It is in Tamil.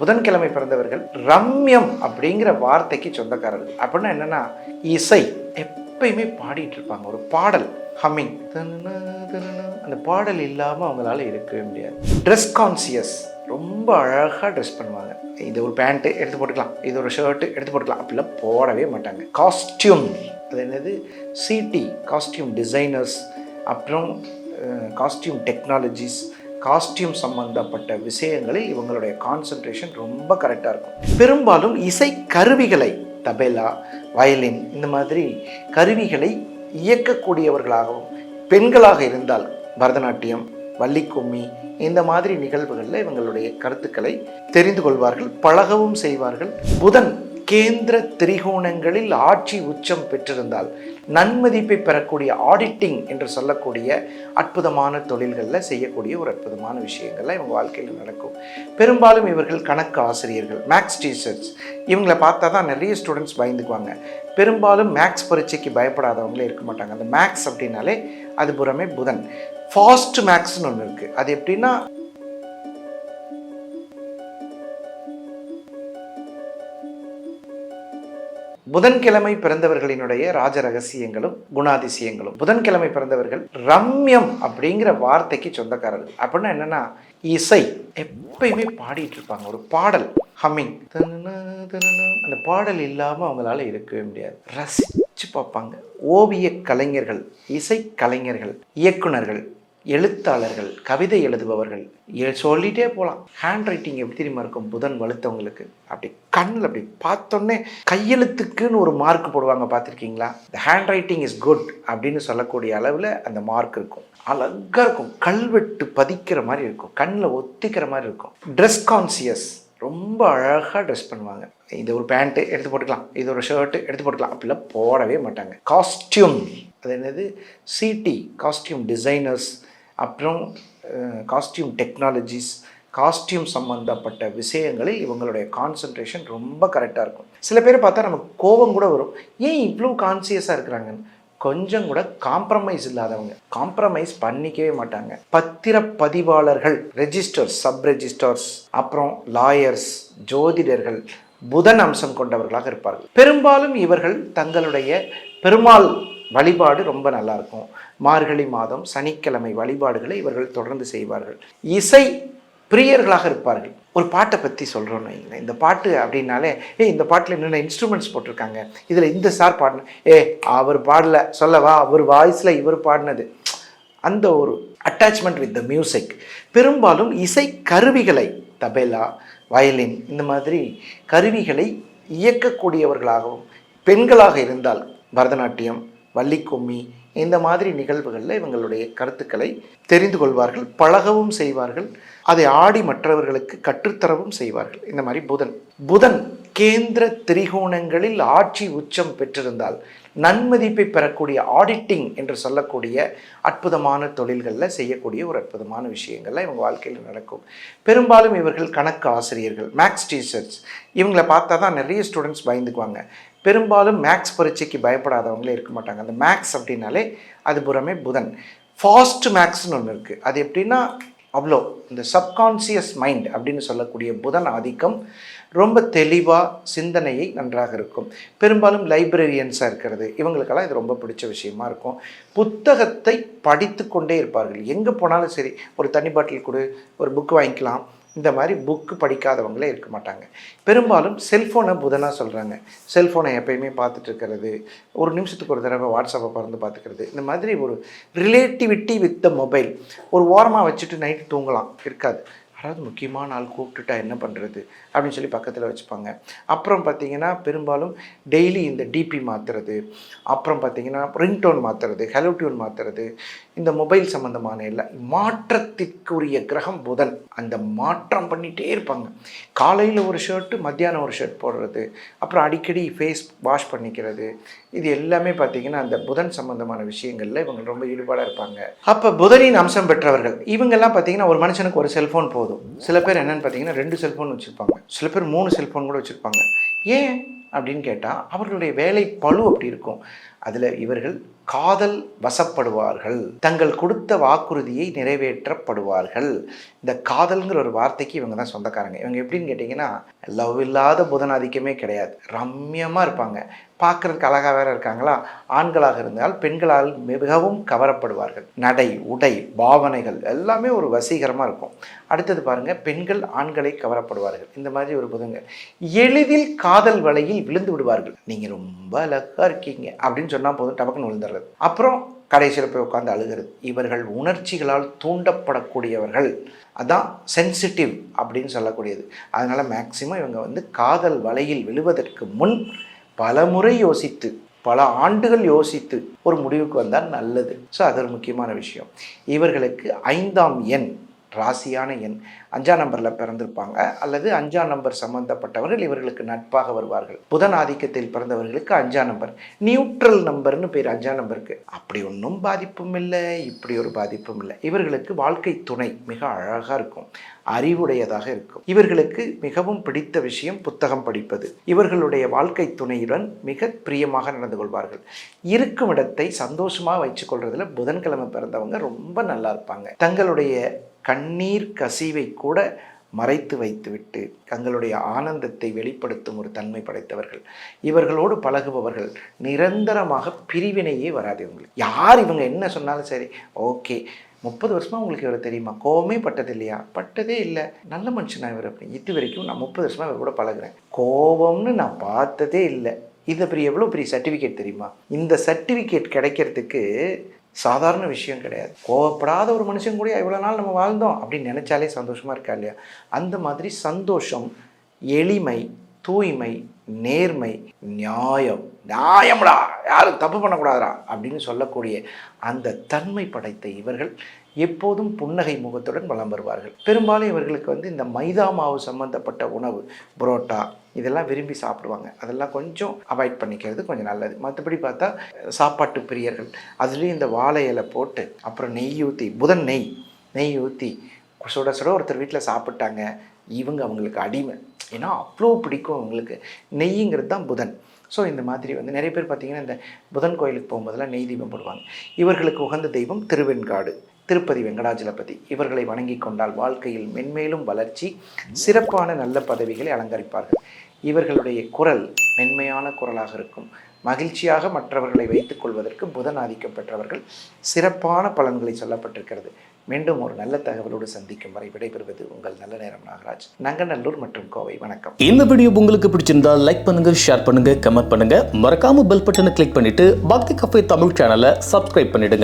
புதன்கிழமை பிறந்தவர்கள் ரம்யம் அப்படிங்கிற வார்த்தைக்கு சொந்தக்காரர்கள். அப்படின்னா என்னன்னா இசை எப்பயுமே பாடிட்டு இருப்பாங்க. ஒரு பாடல் ஹம்மிங் அந்த பாடல் இல்லாமல் அவங்களால இருக்கவே முடியாது. ட்ரெஸ் கான்சியஸ் ரொம்ப அழகாக ட்ரெஸ் பண்ணுவாங்க. இது ஒரு பேண்ட்டு எடுத்து போட்டுக்கலாம் இது ஒரு ஷர்ட்டு எடுத்து போட்டுக்கலாம். அப்படிலாம் போடவே மாட்டாங்க. காஸ்டியூம் அது என்னது? சிடி காஸ்டியூம் டிசைனர்ஸ் அப்புறம் காஸ்டியூம் டெக்னாலஜிஸ் காஸ்டியூம் சம்பந்தப்பட்ட விஷயங்களில் இவங்களுடைய கான்சன்ட்ரேஷன் ரொம்ப கரெக்டாக இருக்கும். பெரும்பாலும் இசை கருவிகளை தபேலா வயலின் இந்த மாதிரி கருவிகளை இயக்கக்கூடியவர்களாகவும் பெண்களாக இருந்தால் பரதநாட்டியம் வள்ளிக்கும்மி இந்த மாதிரி நிகழ்வுகளில் இவங்களுடைய கருத்துக்களை தெரிந்து கொள்வார்கள் பழகவும் செய்வார்கள். புதன் கேந்திர திரிகோணங்களில் ஆட்சி உச்சம் பெற்றிருந்தால் நன்மதிப்பை பெறக்கூடிய ஆடிட்டிங் என்று சொல்லக்கூடிய அற்புதமான தொழில்களில் செய்யக்கூடிய ஒரு அற்புதமான விஷயங்கள்லாம் இவங்க வாழ்க்கையில் நடக்கும். பெரும்பாலும் இவர்கள் கணக்கு ஆசிரியர்கள் மேக்ஸ் டீச்சர்ஸ் இவங்களை பார்த்தா தான் நிறைய ஸ்டூடெண்ட்ஸ் பயந்துக்குவாங்க. பெரும்பாலும் மேக்ஸ் பரீட்சைக்கு பயப்படாதவங்களே இருக்க மாட்டாங்க. அந்த மேக்ஸ் அப்படின்னாலே அது புறமே புதன். ஃபாஸ்ட் மேக்ஸ்னு ஒன்று இருக்குது அது எப்படின்னா புதன்கிழமை பிறந்தவர்களினுடைய ராஜ ரகசியங்களும் குணாதிசயங்களும். புதன்கிழமை பிறந்தவர்கள் ரம்யம் அப்படிங்கிற வார்த்தைக்கு சொந்தக்காரர்கள். அப்படின்னா என்னன்னா இசை எப்பயுமே பாடிட்டு இருப்பாங்க. ஒரு பாடல் ஹம்மிங் அந்த பாடல் இல்லாமல் அவங்களால இருக்கவே முடியாது. ரசிச்சு பார்ப்பாங்க. ஓவிய கலைஞர்கள் இசை கலைஞர்கள் இயக்குனர்கள் எழுத்தாளர்கள் கவிதை எழுதுபவர்கள் எ- சொல்லிட்டே போகலாம் ஹேண்ட் ரைட்டிங் எப்படி தெரியுமா இருக்கும்? புதன் வலுத்தவங்களுக்கு. அப்படி கண்ணில் அப்படி பார்த்தோன்னே கையெழுத்துக்குன்னு ஒரு மார்க் போடுவாங்க பார்த்துருக்கீங்களா? இந்த ஹேண்ட் ரைட்டிங் இஸ் குட் அப்படின்னு சொல்லக்கூடிய அளவில் அந்த மார்க் இருக்கும். அழகாக இருக்கும். கல்வெட்டு பதிக்கிற மாதிரி இருக்கும். கண்ணில் ஒத்திக்கிற மாதிரி இருக்கும். ட்ரெஸ் கான்சியஸ் ரொம்ப அழகாக ட்ரெஸ் பண்ணுவாங்க. இது ஒரு பேண்ட்டு எடுத்து போட்டுக்கலாம். இது ஒரு ஷர்ட்டு எடுத்து போட்டுக்கலாம். அப்படிலாம் போடவே மாட்டாங்க. காஸ்டியூம் அது என்னது? சிடி காஸ்டியூம் டிசைனர்ஸ் அப்புறம் காஸ்டியூம் டெக்னாலஜிஸ் காஸ்டியூம் சம்மந்தப்பட்ட விஷயங்களில் இவங்களுடைய கான்சன்ட்ரேஷன் ரொம்ப கரெக்டாக இருக்கும். சில பேர் பார்த்தா நமக்கு கோபம் கூட வரும். ஏன் இவ்வளோ கான்சியஸாக இருக்கிறாங்கன்னு? கொஞ்சம் கூட காம்ப்ரமைஸ் இல்லாதவங்க. காம்ப்ரமைஸ் பண்ணிக்கவே மாட்டாங்க. பத்திரப்பதிவாளர்கள் ரெஜிஸ்டர்ஸ் சப் ரெஜிஸ்டர்ஸ் அப்புறம் லாயர்ஸ் ஜோதிடர்கள் புதன் அம்சம் கொண்டவர்களாக இருப்பார்கள். பெரும்பாலும் இவர்கள் தங்களுடைய பெருமாள் வழிபாடு ரொம்ப நல்லாயிருக்கும் மார்கழி மாதம் சனிக்கிழமை வழிபாடுகளை இவர்கள் தொடர்ந்து செய்வார்கள். இசை பிரியர்களாக இருப்பார்கள். ஒரு பாட்டை பற்றி சொல்கிறோன்னு வைங்களேன் இந்த பாட்டு அப்படின்னாலே ஏ இந்த பாட்டில் என்னென்ன இன்ஸ்ட்ருமெண்ட்ஸ் போட்டிருக்காங்க? இதில் இந்த சார் பாடின ஏ அவர் பாடல சொல்லவா? அவர் வாய்ஸில் இவர் பாடினது. அந்த ஒரு அட்டாச்மெண்ட் வித் த மியூசிக் பெரும்பாலும் இசை கருவிகளை தபேலா வயலின் இந்த மாதிரி கருவிகளை இயக்கக்கூடியவர்களாகவும் பெண்களாக இருந்தால் பரதநாட்டியம் வள்ளிக்கும்மி இந்த மாதிரி நிகழ்வுகளில் இவங்களுடைய கருத்துக்களை தெரிந்து கொள்வார்கள் பழகவும் செய்வார்கள் அதை ஆடி மற்றவர்களுக்கு கற்றுத்தரவும் செய்வார்கள். இந்த மாதிரி புதன். புதன் கேந்திர திரிகோணங்களில் ஆட்சி உச்சம் பெற்றிருந்தால் நன்மதிப்பை பெறக்கூடிய ஆடிட்டிங் என்று சொல்லக்கூடிய அற்புதமான தொழில்களில் செய்யக்கூடிய ஒரு அற்புதமான விஷயங்கள்லாம் இவங்க வாழ்க்கையில் நடக்கும். பெரும்பாலும் இவர்கள் கணக்கு ஆசிரியர்கள் மேக்ஸ் டீச்சர்ஸ் இவங்களை பார்த்தா தான் நிறைய ஸ்டூடெண்ட்ஸ் பயந்துக்குவாங்க. பெரும்பாலும் மேக்ஸ் பரீட்சைக்கு பயப்படாதவங்களே இருக்க மாட்டாங்க. அந்த மேக்ஸ் அப்படின்னாலே அது புறமே புதன். ஃபாஸ்ட் மேக்ஸ்னு ஒன்று இருக்குது அது எப்படின்னா அவ்வளோ இந்த சப்கான்சியஸ் மைண்ட் அப்படின்னு சொல்லக்கூடிய புதன் ஆதிக்கம் ரொம்ப தெளிவாக சிந்தனையை நன்றாக இருக்கும். பெரும்பாலும் லைப்ரரியன்ஸாக இருக்கிறது. இவங்களுக்கெல்லாம் இது ரொம்ப பிடிச்ச விஷயமா இருக்கும். புத்தகத்தை படித்து கொண்டே இருப்பார்கள். எங்கே போனாலும் சரி ஒரு தண்ணி பாட்டில் கொடு ஒரு புக் வாங்கிக்கலாம். இந்த மாதிரி புக்கு படிக்காதவங்களே இருக்க மாட்டாங்க. பெரும்பாலும் செல்ஃபோனை புதனாக சொல்கிறாங்க செல்ஃபோனை எப்பயுமே பார்த்துட்டு இருக்கிறது. ஒரு நிமிஷத்துக்கு ஒரு தடவை வாட்ஸ்அப்பை பறந்து பார்த்துக்கிறது. இந்த மாதிரி ஒரு ரிலேட்டிவிட்டி வித் த மொபைல் ஒரு ஓரமாக வச்சுட்டு நைட்டு தூங்கலாம். இருக்காது. அதாவது முக்கியமான ஆள் கூப்பிட்டுட்டா என்ன பண்ணுறது அப்படின்னு சொல்லி பக்கத்தில் வச்சுப்பாங்க. அப்புறம் பார்த்தீங்கன்னா பெரும்பாலும் டெய்லி இந்த டிபி மாற்றுறது அப்புறம் பார்த்தீங்கன்னா ரிங்டோன் மாற்றுறது ஹலோ டியூன் மாற்றுறது இந்த மொபைல் சம்மந்தமான இல்லை மாற்றத்திற்குரிய கிரகம் புதன். அந்த மாற்றம் பண்ணிகிட்டே இருப்பாங்க. காலையில் ஒரு ஷர்ட்டு மத்தியானம் ஒரு ஷர்ட் போடுறது அப்புறம் அடிக்கடி ஃபேஸ் வாஷ் பண்ணிக்கிறது. இது எல்லாமே பார்த்தீங்கன்னா அந்த புதன் சம்மந்தமான விஷயங்களில் இவங்க ரொம்ப ஈடுபாடாக இருப்பாங்க. அப்போ புதனின் அம்சம் பெற்றவர்கள் இவங்கெல்லாம் பார்த்தீங்கன்னா ஒரு மனுஷனுக்கு ஒரு செல்ஃபோன் போதும். சில பேர் என்னன்னு பார்த்தீங்கன்னா ரெண்டு செல்ஃபோன் வச்சுருப்பாங்க. சில பேர் மூணு செல்ஃபோன் கூட வச்சுருப்பாங்க. ஏன் அப்படின்னு கேட்டால் அவர்களுடைய வேலை பளு அப்படி இருக்கும். அதில் இவர்கள் காதல் வசப்படுவார்கள். தங்கள் கொடுத்த வாக்குறுதியை நிறைவேற்றப்படுவார்கள். இந்த காதல்ங்கிற ஒரு வார்த்தைக்கு இவங்க தான் சொந்தக்காரங்க. இவங்க எப்படின்னு கேட்டிங்கன்னா லவ் இல்லாத புதனாதிக்கமே கிடையாது. ரம்யமாக இருப்பாங்க. பார்க்குறதுக்கு அழகாக வேற இருக்காங்களா? ஆண்களாக இருந்தால் பெண்களால் மிகவும் கவரப்படுவார்கள். நடை உடை பாவனைகள் எல்லாமே ஒரு வசீகரமாக இருக்கும். அடுத்தது பாருங்கள் பெண்கள் ஆண்களை கவரப்படுவார்கள். இந்த மாதிரி ஒரு புதுங்க. எளிதில் காதல் வலையில் விழுந்து விடுவார்கள். நீங்கள் ரொம்ப அழகாக இருக்கீங்க. அப்படின்னு சொன்னால் போதும் டபக்குன்னு விழுந்துடுறது அப்புறம் கடைசியில் போய் உட்காந்து அழுகிறது. இவர்கள் உணர்ச்சிகளால் தூண்டப்படக்கூடியவர்கள். அதான் சென்சிட்டிவ் அப்படின்னு சொல்லக்கூடியது. அதனால் மேக்சிமம் இவங்க வந்து காதல் வலையில் விழுவதற்கு முன் பல முறை யோசித்து பல ஆண்டுகள் யோசித்து ஒரு முடிவுக்கு வந்தால் நல்லது. ஸோ அது ஒரு முக்கியமான விஷயம். இவர்களுக்கு ஐந்தாம் எண். ராசியான எண் அஞ்சாம் நம்பரில் பிறந்திருப்பாங்க. அல்லது அஞ்சாம் நம்பர் சம்பந்தப்பட்டவர்கள் இவர்களுக்கு நட்பாக வருவார்கள். புதன் ஆதிக்கத்தில் பிறந்தவர்களுக்கு அஞ்சாம் நம்பர். நியூட்ரல் நம்பர்னு பேர் அஞ்சாம் நம்பருக்கு. அப்படி ஒன்றும் பாதிப்பும் இல்லை இப்படி ஒரு பாதிப்பும் இல்லை. இவர்களுக்கு வாழ்க்கை துணை மிக அழகாக இருக்கும். அறிவுடையதாக இருக்கும். இவர்களுக்கு மிகவும் பிடித்த விஷயம் புத்தகம் படிப்பது. இவர்களுடைய வாழ்க்கை துணையுடன் மிக பிரியமாக நடந்து கொள்வார்கள். இருக்கும் இடத்தை சந்தோஷமாக வச்சுக்கொள்றதுல புதன்கிழமை பிறந்தவங்க ரொம்ப நல்லா இருப்பாங்க. தங்களுடைய கண்ணீர் கசிவை கூட மறைத்து வைத்துவிட்டு தங்களுடைய ஆனந்தத்தை வெளிப்படுத்தும் ஒரு தன்மை படைத்தவர்கள். இவர்களோடு பழகுபவர்கள் நிரந்தரமாக பிரிவினையே வராது இவங்களுக்கு. யார் இவங்க என்ன சொன்னாலும் சரி ஓகே முப்பது வருஷமாக உங்களுக்கு இவரை தெரியுமா? கோவமே பட்டது இல்லையா? பட்டதே இல்லை. நல்ல மனுஷனா இவர் அப்படி. இது வரைக்கும் நான் முப்பது வருஷமாக இவர் கூட பழகுறேன். கோபம்னு நான் பார்த்ததே இல்லை. இது பெரிய எவ்வளோ பெரிய சர்டிஃபிகேட் தெரியுமா? இந்த சர்டிஃபிகேட் கிடைக்கிறதுக்கு சாதாரண விஷயம் கிடையாது. கோவப்படாத ஒரு மனுஷன் கூட இவ்வளோ நாள் நம்ம வாழ்ந்தோம் அப்படின்னு நினச்சாலே சந்தோஷமாக இருக்கா இல்லையா? அந்த மாதிரி சந்தோஷம் எளிமை தூய்மை நேர்மை நியாயம் நியாயம்டா யாரும் தப்பு பண்ணக்கூடாதுடா அப்படின்னு சொல்லக்கூடிய அந்த தன்மை படைத்த இவர்கள் எப்போதும் புன்னகை முகத்துடன் வளம் வருவார்கள். பெரும்பாலும் இவர்களுக்கு வந்து இந்த மைதா மாவு சம்பந்தப்பட்ட உணவு புரோட்டா இதெல்லாம் விரும்பி சாப்பிடுவாங்க. அதெல்லாம் கொஞ்சம் அவாய்ட் பண்ணிக்கிறது கொஞ்சம் நல்லது. மற்றபடி பார்த்தா சாப்பாட்டு பிரியர்கள் அதுலேயும் இந்த வாழை இலை போட்டு அப்புறம் நெய் ஊற்றி புதன் நெய் நெய் ஊற்றி சுட சுட ஒருத்தர் வீட்டில் சாப்பிட்டாங்க இவங்க அவங்களுக்கு அடிமை. ஏன்னா அவ்வளோ பிடிக்கும் அவங்களுக்கு. நெய்ங்கிறது தான் புதன். ஸோ இந்த மாதிரி வந்து நிறைய பேர் பார்த்தீங்கன்னா இந்த புதன் கோயிலுக்கு போகும்போதெல்லாம் நெய் தீபம் போடுவாங்க. இவர்களுக்கு உகந்த தெய்வம் திருவெண்காடு திருப்பதி வெங்கடாஜலபதி. இவர்களை வணங்கி கொண்டால் வாழ்க்கையில் மென்மேலும் வளர்ச்சி சிறப்பான நல்ல பதவிகளை அலங்கரிப்பார்கள். இவர்களுடைய குரல் மென்மையான குரலாக இருக்கும். மகிழ்ச்சியாக மற்றவர்களை வைத்துக் கொள்வதற்கு புதன் ஆதிக்கம் பெற்றவர்கள் சிறப்பான பலன்களை சொல்லப்பட்டிருக்கிறது. மீண்டும் ஒரு நல்ல தகவலோடு சந்திக்கும் வரை விடைபெறுவது உங்கள் நல்ல நேரம் நாகராஜ். நங்கநல்லூர் மற்றும் கோவை. வணக்கம். இந்த வீடியோ உங்களுக்கு பிடிச்சிருந்தா லைக் பண்ணுங்க ஷேர் பண்ணுங்க கமெண்ட் பண்ணுங்க. மறக்காம பெல் பட்டனை கிளிக் பண்ணிட்டு பக்தி கஃபே தமிழ் சேனலை சப்ஸ்கிரைப் பண்ணிடுங்க.